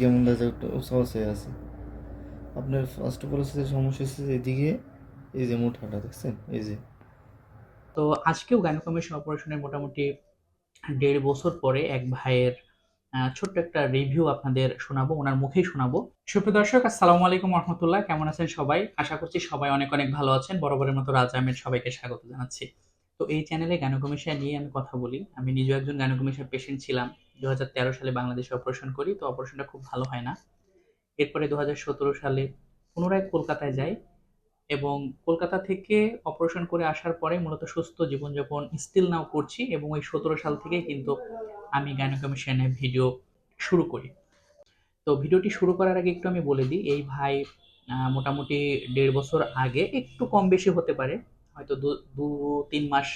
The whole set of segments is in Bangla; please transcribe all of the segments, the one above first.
যেমন দেখা একটা সহজ আছে। আপনার ফার্স্ট অফ অল হচ্ছে সমস্যা হচ্ছে এদিকে এই যে মোটাটা দেখছেন? এই যে। তো আজকেও গাইনোকমিশন অপারেশনের মোটামুটি দেড় বছর পরে এক ভাইয়ের ছোট্ট একটা রিভিউ আপনাদের শোনাবো, ওনার মুখেই শোনাবো। সুপ্রিয় দর্শক, আসসালামু আলাইকুম রহমতুল্লাহ। কেমন আছেন সবাই? আশা করছি সবাই অনেক অনেক ভালো আছেন। বরাবরের মতো রাজ আহমেদ সবাইকে স্বাগত জানাচ্ছি। তো এই চ্যানেলে গাইনোকমিশন নিয়ে আমি কথা বলি। আমি নিজেও একজন গাইনোকমিশন পেশেন্ট ছিলাম। দু হাজার তেরো সালে বাংলাদেশে অপারেশন করি, তো অপারেশনটা খুব ভালো হয় না। এরপরে দু হাজার সতেরো সালে পুনরায় কলকাতায় যাই এবং কলকাতা থেকে অপারেশন করে আসার পরে মূলত সুস্থ জীবনযাপন স্টিল নাও করছি এবং ওই সতেরো সাল থেকে কিন্তু আমি গাইনোকমিশনে ভিডিও শুরু করি। তো ভিডিওটি শুরু করার আগে একটু আমি বলে দিই, এই ভাই মোটামুটি দেড় বছর আগে একটু কম বেশি হতে পারে, হয়তো দু তিন মাস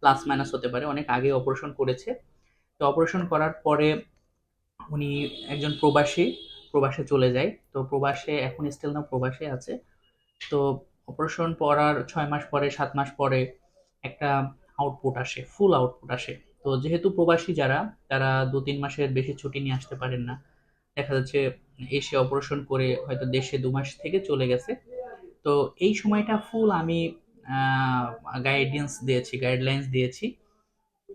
প্লাস মাইনাস হতে পারে, অনেক আগে অপারেশন করেছে। তো অপারেশন করার পরে উনি একজন প্রবাসী, প্রবাসে চলে যায়। তো প্রবাসে, এখন স্টিল না, প্রবাসে আছে। তো অপারেশন করার ছয় মাস পরে, সাত মাস পরে একটা আউটপুট আসে ফুল আউটপুট আসে। তো যেহেতু প্রবাসী যারা, তারা দু তিন মাসের বেশি ছুটি নিয়ে আসতে পারেন না। দেখা যাচ্ছে এসে অপারেশন করে হয়তো দেশে দু মাস থেকে চলে গেছে। তো এই সময়টা ফুল আমি গাইডেন্স দিয়েছি গাইডলাইন্স দিয়েছি।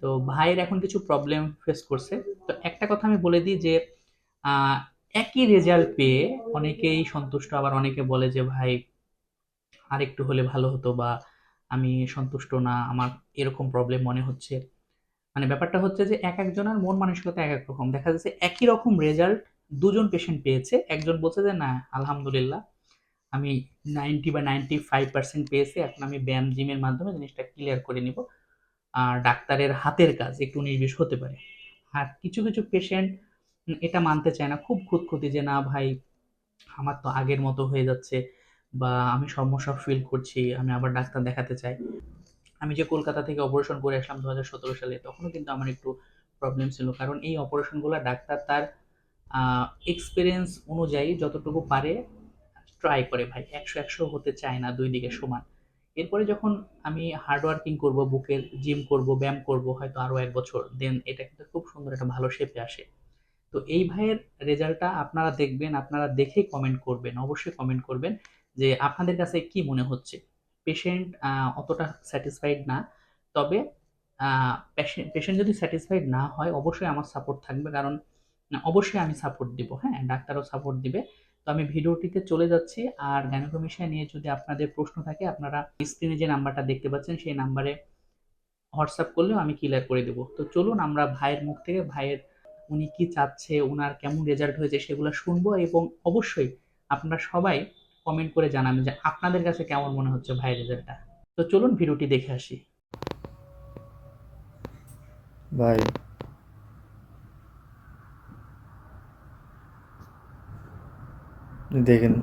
তো ভাইয়ের এখন কিছু প্রবলেম ফেস করছে। তো একটা কথা আমি বলে দিই যে একই রেজাল্ট পেয়ে অনেকেই সন্তুষ্ট। আবার অনেকে বলে যে, ভাই আর একটু হলে ভালো হতো বা আমি সন্তুষ্ট না, আমার এরকম প্রবলেম মনে হচ্ছে। মানে ব্যাপারটা হচ্ছে যে, এক একজনের মন মানসিকতা এক এক রকম। দেখা যাচ্ছে একই রকম রেজাল্ট দুজন পেশেন্ট পেয়েছে। একজন বলছে যে, না, আলহামদুলিল্লাহ, আমি নাইনটি বা নাইনটি ফাইভ পার্সেন্ট পেয়েছি। এখন আমি ব্যায়াম জিমের মাধ্যমে জিনিসটা ক্লিয়ার করে নিব। ডাক্তারের হাতের কাজ একটু বিশ হতে পারে। আর কিছু কিছু পেশেন্ট এটা মানতে চায় না, খুব খুঁতখুঁতি যে, না ভাই, আমার তো আগের মতো হয়ে যাচ্ছে বা আমি সমস্যা ফিল করছি, আমি আবার ডাক্তার দেখাতে চাই। আমি যে কলকাতা থেকে অপারেশন করে আসলাম দু হাজার সতেরো সালে, তখনও কিন্তু আমার একটু প্রবলেম ছিল। কারণ এই অপারেশনগুলো ডাক্তার তার এক্সপিরিয়েন্স অনুযায়ী যতটুকু পারে ট্রাই করে ভাই। একশো একশো হতে চায় না, দুই দিকে সমান। এরপরে যখন আমি হার্ড ওয়ার্কিং করব, বুকের জিম করব, ব্যায়াম করব, হয়তো আরও এক বছর দেন এটা কিন্তু খুব সুন্দর একটা ভালো শেপে আসে। তো এই ভাইয়ের রেজাল্টটা আপনারা দেখবেন, আপনারা দেখেই কমেন্ট করবেন, অবশ্যই কমেন্ট করবেন যে আপনাদের কাছে কি মনে হচ্ছে? পেশেন্ট অতটা স্যাটিসফাইড না, তবে পেশেন্ট যদি স্যাটিসফাইড না হয়, অবশ্যই আমার সাপোর্ট থাকবে, কারণ, অবশ্যই আমি সাপোর্ট দিব হ্যাঁ ডাক্তারও সাপোর্ট দিবে। তো আমি ভিডিওটিতে চলে যাচ্ছি। আর গাইনোকমিশন নিয়ে যদি আপনাদের প্রশ্ন থাকে, আপনারা স্ক্রিনে যে নাম্বারটা দেখতে পাচ্ছেন, সেই নাম্বারে হোয়াটসঅ্যাপ করলেও আমি ক্লিয়ার করে দেবো। তো চলুন আমরা ভাইয়ের মুখ থেকে, ভাইয়ের উনি কি চাচ্ছে ওনার কেমন রেজাল্ট হয়েছে সেগুলো শুনব এবং অবশ্যই আপনারা সবাই কমেন্ট করে জানাবেন যে আপনাদের কাছে কেমন মনে হচ্ছে ভাইয়ের রেজাল্টটা তো চলুন ভিডিওটি দেখে আসি। ভাই দেখেন,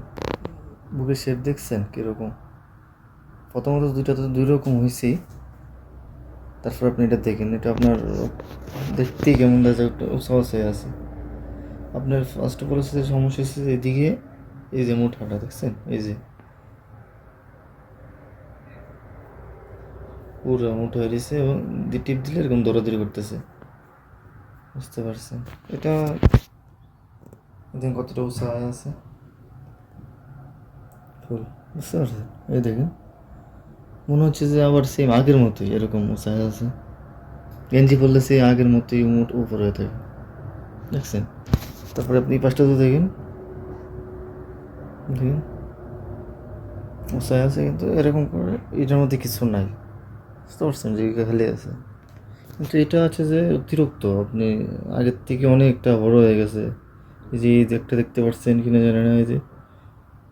বুকের শেপ দেখছেন কীরকম? প্রথমত দুইটা তো দুই রকম হয়েছেই তারপর আপনি এটা দেখেন, এটা আপনার দেখতেই কেমন দেখা একটা সহজ হয়ে আছে। আপনার ফার্স্ট অফ অল হচ্ছে সমস্যা হচ্ছে এদিকে, এই যে মোটাটা দেখছেন? এই যে। পুরো মোটা হয়ে গেছে এবং টিপ দিলে এরকম দৌড়াদৌড়ি করতেছে। বুঝতে পারছেন? এটা, দেখেন কতটা উৎসাহ আছে। ফুল। বুঝতে পারছেন? এই দেখেন। মনে হচ্ছে যে আবার সেম আগের মতোই এরকম উৎসাহ আছে। গেঞ্জি পরলে সেই আগের মতোই মুট উপর হয়ে থাকে। দেখছেন? তারপরে আপনি পাশটা তো দেখেন। দেখেন? উৎসাহ আছে কিন্তু এরকম করে এটার মধ্যে কিছু নাই। বুঝতে পারছেন যে খালি আছে। কিন্তু এটা আছে যে অতিরিক্ত। আপনি আগের থেকে অনেকটা বড় হয়ে গেছে। এই যে এই দেখতে পাচ্ছেন কিনা জানে না, এই যে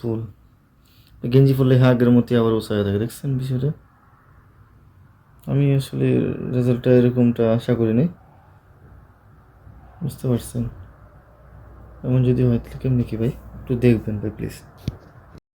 ফুল গেঞ্জি পরলে হ্যাঁ আগের মতোই আবার উৎসাহ থাকে, দেখছেন বিষয়টা? আমি আসলে রেজাল্টটা এরকমটা আশা করিনি বুঝতে পারছেন? এমন যদি হয়, তাহলে কেমনি কি ভাই? একটু দেখবেন ভাই প্লিজ